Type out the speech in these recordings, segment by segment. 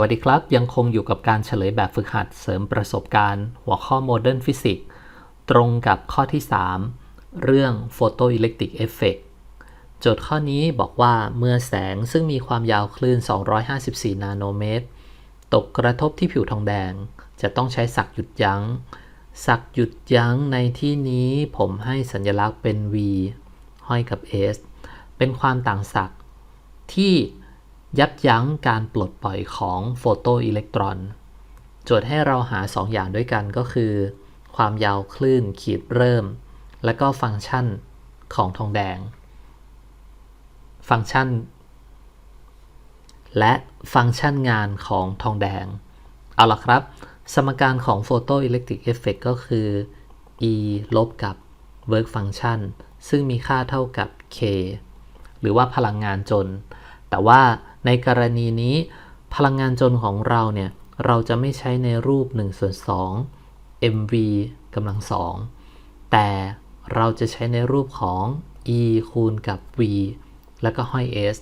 วัสดีครับ ยังคงอยู่กับการเฉลยแบบฝึกหัดเสริมประสบการณ์ หัวข้อ Modern Physics ตรงกับข้อที่ 3 เรื่อง Photoelectric Effect โจทย์ข้อนี้บอกว่าเมื่อแสงซึ่งมีความยาวคลื่น 254 นาโนเมตร ตกกระทบที่ผิวทองแดง จะต้องใช้สักหยุดยัง้ง สักหยุดยั้งในที่นี้ผมให้สัญลักษณ์เป็น V ห้อยกับ S เป็นความต่างศักที่ ยับยั้งการปลดปล่อยของโฟโตอิเล็กตรอน โจทย์ให้เราหา 2ออย่างด้วยกันก็คือ ความยาวคลื่นขีดเริ่ม และก็ฟังก์ชันของทองแดง ฟังก์ชัน และฟังก์ชันงานของทองแดง เอาละครับ สมการของโฟโตอิเล็กตริกเอฟเฟกก็คือ E ลบกับ work function ซึ่งมีค่าเท่ากับ K หรือว่าพลังงานจน แต่ว่า ในกรณีนี้พลังงานจนของเราเนี่ย เราจะไม่ใช้ในรูป1ส่วน2 mv กำลังสองแต่เราจะใช้ในรูปของ e คูณกับ v แล้วก็ห้อย s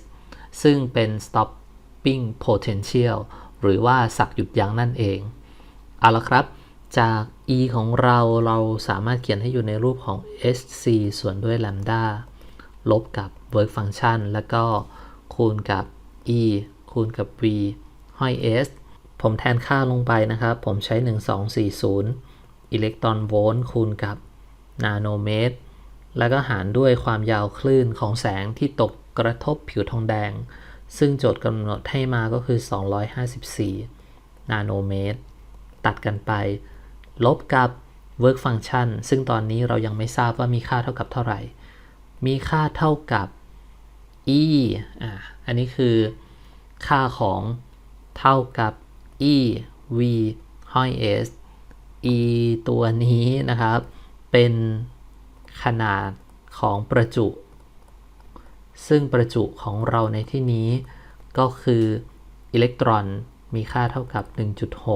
ซึ่งเป็น stopping potential หรือว่าสักหยุดยั้งนั่นเอง เอาละครับ จาก e ของเราเราสามารถเขียนให้อยู่ในรูปของ sc ส่วนด้วย lambda ลบกับ work function แล้วก็คูณกับ e คูณกับ v ห้อย s ผมแทนค่าลงไปนะครับ ผมใช้ 1240 อิเล็กตรอนโวลต์คูณกับนาโนเมตร แล้วก็หารด้วยความยาวคลื่นของแสงที่ตกกระทบผิวทองแดง ซึ่งโจทย์กำหนดให้มาก็คือ 254 นาโนเมตร ตัดกันไป ลบกับ work function ซึ่งตอนนี้เรายังไม่ทราบว่ามีค่าเท่ากับเท่าไหร่ มีค่าเท่ากับ e อ่าอันนี้คือค่าของเท่ากับ e v ห้อย s e ตัวนี้นะครับ เป็นขนาดของประจุ ซึ่งประจุของเราในที่นี้ก็คืออิเล็กตรอนมีค่าเท่ากับ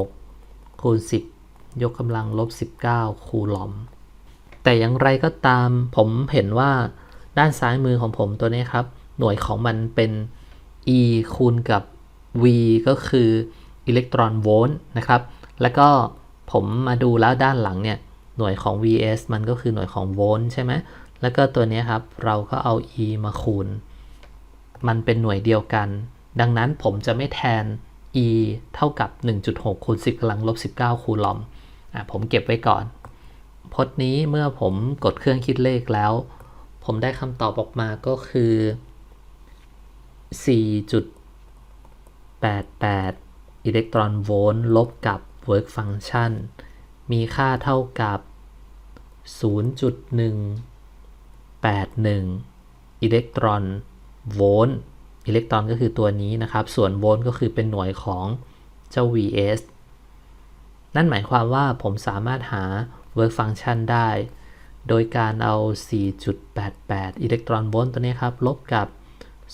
1.6 คูณ 10 ยกกำลังลบ 19 คูลอม แต่อย่างไรก็ตามผมเห็นว่าด้านซ้ายมือของผมตัวนี้ครับ หน่วยของมันเป็น e คูณกับ v ก็คืออิเล็กตรอนโวลต์นะครับ แล้วก็ผมมาดูแล้วด้านหลังเนี่ย หน่วยของ vs มันก็คือหน่วยของโวลต์ใช่ไหมแล้วก็ตัวนี้ครับ เราก็เอา e มาคูณ มันเป็นหน่วยเดียวกัน ดังนั้นผมจะไม่แทน e เท่ากับ 1.6คูณ10กำลังลบ19 คูลอมอะผมเก็บไว้ก่อน พจน์นี้เมื่อผมกดเครื่องคิดเลขแล้ว ผมได้คำตอบออกมาก็คือ 4.88 อิเล็กตรอนโวลต์ลบกับ work function มีค่าเท่ากับ 0.181 อิเล็กตรอนโวลต์ อิเล็กตรอนก็คือตัวนี้นะครับ ส่วนโวลต์ก็คือเป็นหน่วยของเจ้า vs นั่นหมายความว่าผมสามารถหา work function ได้ โดยการเอา 4.88 อิเล็กตรอนโวลต์ตัวนี้ครับ ลบกับ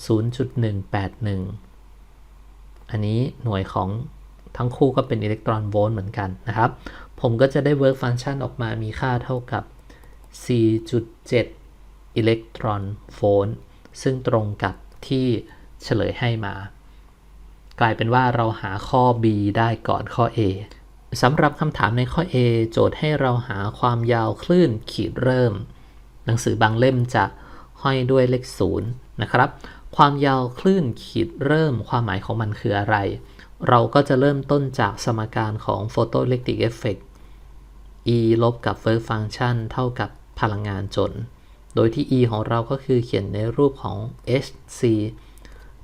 0.181 อันนี้หน่วยของทั้งคู่ก็เป็นอิเล็กตรอนโวลต์เหมือนกันนะครับ ผมก็จะได้ work function ออกมามีค่าเท่ากับ 4.7 อิเล็กตรอนโวลต์ซึ่งตรงกับที่เฉลยให้มา กลายเป็นว่าเราหาข้อ B ได้ก่อนข้อ A สำหรับคำถามในข้อ A โจทย์ให้เราหาความยาวคลื่นขีดเริ่ม หนังสือบางเล่มจะห้อยด้วยเลข 0 นะครับ ความยาวคลื่นขีดเริ่มความหมายของมันคืออะไร เราก็จะเริ่มต้นจากสมการของ photoelectric effect E ลบกับ work function เท่ากับพลังงานจน โดยที่ E ของเราก็คือเขียนในรูปของ hc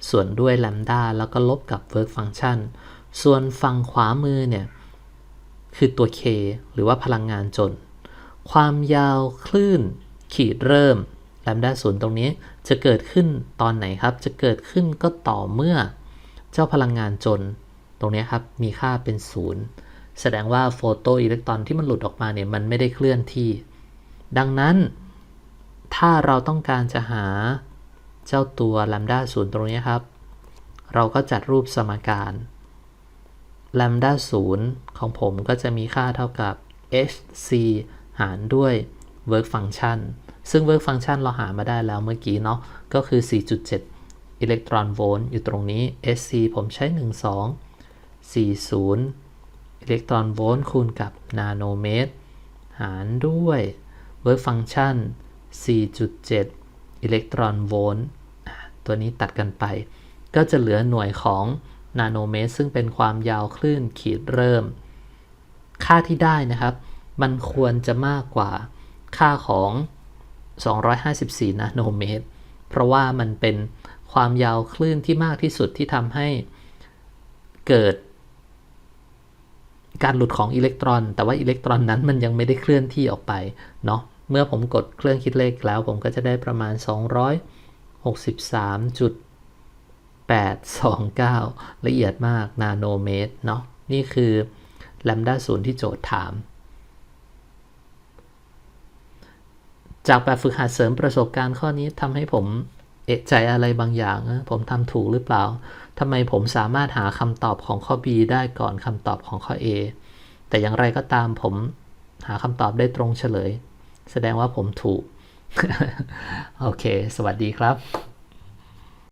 ส่วนด้วย lambda แล้วก็ลบกับ work function ส่วนฝั่งขวามือเนี่ย คือตัว k หรือว่าพลังงานจน ความยาวคลื่นขีดเริ่ม แลมด้าศูนย์ตรงนี้จะเกิดขึ้นตอนไหนครับ จะเกิดขึ้นก็ต่อเมื่อเจ้าพลังงานจน ตรงนี้ครับมีค่าเป็นศูนย์แสดงว่าโฟโตอิเล็กตรอนที่มันหลุดออกมาเนี่ยมันไม่ได้เคลื่อนที่ ดังนั้น ถ้าเราต้องการจะหาเจ้าตัวแลมด้าศูนย์ตรงนี้ครับ เราก็จัดรูปสมการแลมด้าศูนย์ของผมก็จะมีค่าเท่ากับ hc หารด้วย work function ซึ่ง work function เราหามาได้แล้วเมื่อกี้เนาะ ก็คือ 4.7 อิเล็กตรอนโวลต์อยู่ตรงนี้ SC ผมใช้ 12 40 อิเล็กตรอนโวลต์คูณกับนาโนเมตร หารด้วย work function 4.7 อิเล็กตรอนโวลต์ตัวนี้ตัดกันไป ก็จะเหลือหน่วยของนาโนเมตร ซึ่งเป็นความยาวคลื่นขีดเริ่ม ค่าที่ได้นะครับ มันควรจะมากกว่าค่าของ 254นาโนเมตร เพราะว่ามันเป็นความยาวคลื่นที่มากที่สุดที่ทำให้เกิด การหลุดของอิเล็กตรอน แต่ว่าอิเล็กตรอนนั้นมันยังไม่ได้เคลื่อนที่ออกไปเนาะ เมื่อผมกดเครื่องคิดเลขแล้วผมก็จะได้ประมาณ 263.829 ละเอียดมากนาโนเมตรเนาะ นี่คือแลมดาศูนย์ที่โจทย์ถาม จากแบบฝึกหัดเสริมประสบการณ์ข้อนี้ทำให้ผมเอะใจอะไรบางอย่าง ผมทำถูกหรือเปล่าทำไมผมสามารถหาคำตอบของข้อ B ได้ก่อนคำตอบของข้อ A แต่อย่างไรก็ตามผมหาคำตอบได้ตรงเฉลย แสดงว่าผมถูก โอเค สวัสดีครับ